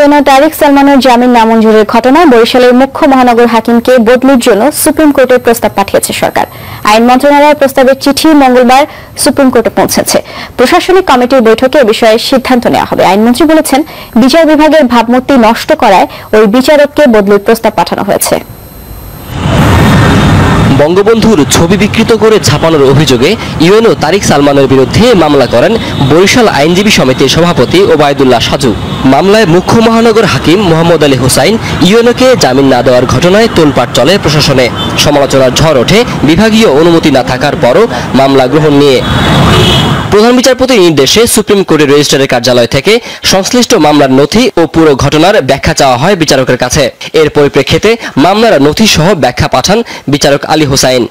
UNO Tarique সালমানের জামিন নামঞ্জুরের ঘটনায় বরিশালের মুখ্য মহানগর হাকিমকে বদলির জন্য সুপ্রিম কোর্টে প্রস্তাব পাঠিয়েছে সরকার। আইন মন্ত্রণালয়ের প্রস্তাবের চিঠি মঙ্গলবার সুপ্রিম কোর্টে পৌঁছেছে। প্রশাসনিক কমিটির বৈঠকে এ বিষয়ে সিদ্ধান্ত নেওয়া হবে। আইনমন্ত্রী বলেছেন, বিচার বিভাগের ভাবমূর্তি নষ্ট করায় ওই বিচারককে বদলির প্রস্তাব পাঠানো হয়েছে। বঙ্গবন্ধুর ছবি বিকৃত করে ছাপানোর অভিযোগে ইউএনও তারিক সালমানের বিরুদ্ধে মামলা করেন বরিশাল আইনজীবী সমিতির সভাপতি ওবায়দুল্লাহ সাজু। মামলায় মুখ্য মহানগর হাকিম মোহাম্মদ আলী হোসাইন ইউএনওকে জামিন না দেওয়ার ঘটনায় তোলপাট চলে প্রশাসনে। সমালোচনার ঝড় ওঠে, বিভাগীয় অনুমতি না থাকার পরও মামলা গ্রহণ নিয়ে। প্রধান বিচারপতির নির্দেশে সুপ্রিম কোর্টের রেজিস্ট্রারের কার্যালয় থেকে সংশ্লিষ্ট মামলার নথি ও পুরো ঘটনার ব্যাখ্যা চাওয়া হয় বিচারকের কাছে। এর পরিপ্রেক্ষিতে মামলার নথি সহ ব্যাখ্যা পাঠান বিচারক আলী হোসাইন।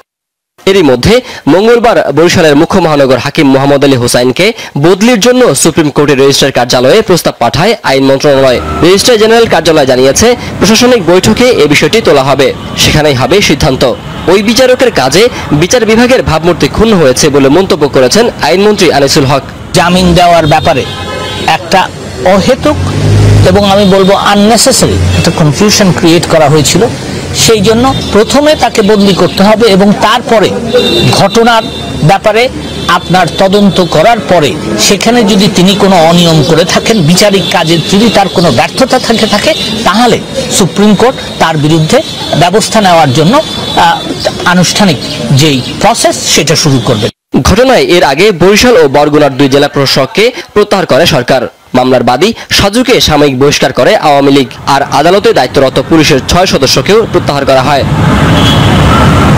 এরই মধ্যে মঙ্গলবার বরিশালের মুখ্য মহানগর হাকিম মোহাম্মদ আলী হোসাইনকে বদলির জন্য সুপ্রিম কোর্টের রেজিস্ট্রার কার্যালয়ে প্রস্তাব পাঠায় আইন মন্ত্রণালয়। রেজিস্ট্রার জেনারেল কার্যালয় জানিয়েছে, প্রশাসনিক বৈঠকে এ বিষয়টি তোলা হবে। সেখানেই হবে সিদ্ধান্ত। ওই বিচারকের কাজে বিচার বিভাগের ভাবমূর্তি ক্ষুণ্ণ হয়েছে বলে মন্তব্য করেছেন আইনমন্ত্রী আনিসুল হক। জামিন দেওয়ার ব্যাপারে একটা অহেতুক এবং আমি বলব আননেসেসারি একটা কনফিউশন ক্রিয়েট করা হয়েছিল। সেই জন্য প্রথমে তাকে বদলি করতে হবে এবং তারপরে ঘটনার ব্যাপারে আপনার তদন্ত করার পরে সেখানে যদি তিনি কোনো অনিয়ম করে থাকেন, বিচারিক কাজে যদি তার কোনো ব্যর্থতা থাকে থাকে, তাহলে সুপ্রিম কোর্ট তার বিরুদ্ধে ব্যবস্থা নেওয়ার জন্য আনুষ্ঠানিক যেই প্রসেস সেটা শুরু করবে। ঘটনায় এর আগে বরিশাল ও বরগুনার দুই জেলা প্রশাসককে প্রত্যাহার করে সরকার। মামলার বাদী সাজুকে সাময়িক বহিষ্কার করে আওয়ামী লীগ আর আদালতে দায়িত্বরত পুলিশের ছয় সদস্যকেও প্রত্যাহার করা হয়।